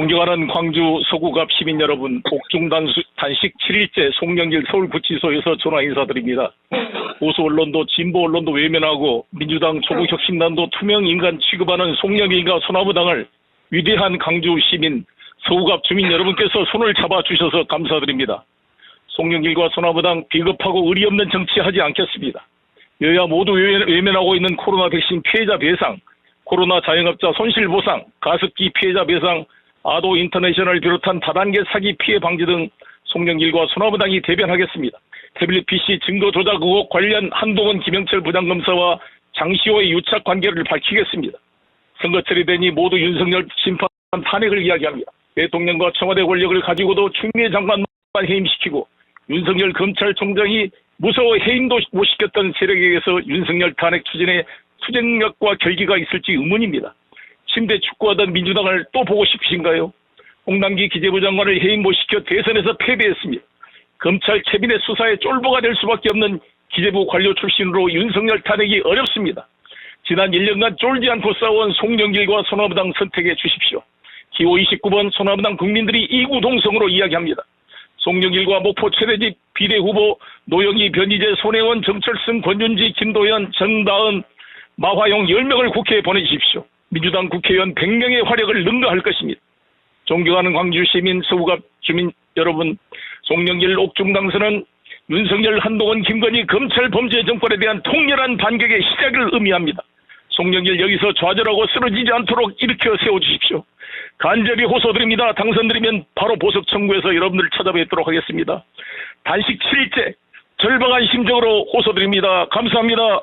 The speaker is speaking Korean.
존경하는 광주 서구갑 시민 여러분, 옥중 단수, 단식 7일째 송영길 서울구치소에서 전화 인사드립니다. 보수 언론도 진보 언론도 외면하고 민주당 조국혁신단도 투명 인간 취급하는 송영길과 소나무당을 위대한 광주 시민 서구갑 주민 여러분께서 손을 잡아주셔서 감사드립니다. 송영길과 소나무당 비겁하고 의리 없는 정치하지 않겠습니다. 여야 모두 외면- 외면하고 있는 코로나 백신 피해자 배상, 코로나 자영업자 손실보상, 가습기 피해자 배상, 아도 인터내셔널 비롯한 다단계 사기 피해 방지 등 송영길과 소나무당이 대변하겠습니다. 태블릿 PC 증거 조작 의혹 관련 한동훈 김영철 부장검사와 장시호의 유착 관계를 밝히겠습니다. 선거철이 되니 모두 윤석열 심판 탄핵을 이야기합니다. 대통령과 청와대 권력을 가지고도 추미애 장관만 해임시키고 윤석열 검찰총장이 무서워 해임도 못 시켰던 세력에게서 윤석열 탄핵 추진에 투쟁력과 결기가 있을지 의문입니다. 침대 축구하던 민주당을 또 보고 싶으신가요? 홍남기 기재부 장관을 해임 못 시켜 대선에서 패배했습니다. 검찰 캐비넷 수사에 쫄보가 될 수밖에 없는 기재부 관료 출신으로 윤석열 탄핵이 어렵습니다. 지난 1년간 쫄지 않고 싸워온 송영길과 소나무당 선택해 주십시오. 기호 29번 소나무당 국민들이 이구동성으로 이야기합니다. 송영길과 목포 최대집 비례 후보 노영희, 변희재, 손혜원, 정철승, 권윤지, 김도현, 정다은, 마화용 10명을 국회에 보내주십시오. 민주당 국회의원 100명의 화력을 능가할 것입니다. 존경하는 광주 시민, 서구갑 주민 여러분, 송영길 옥중 당선은 윤석열, 한동훈, 김건희 검찰 범죄 정권에 대한 통렬한 반격의 시작을 의미합니다. 송영길 여기서 좌절하고 쓰러지지 않도록 일으켜 세워주십시오. 간절히 호소드립니다. 당선드리면 바로 보석 청구해서 여러분들 찾아뵙도록 하겠습니다. 단식 7일째 절박한 심정으로 호소드립니다. 감사합니다.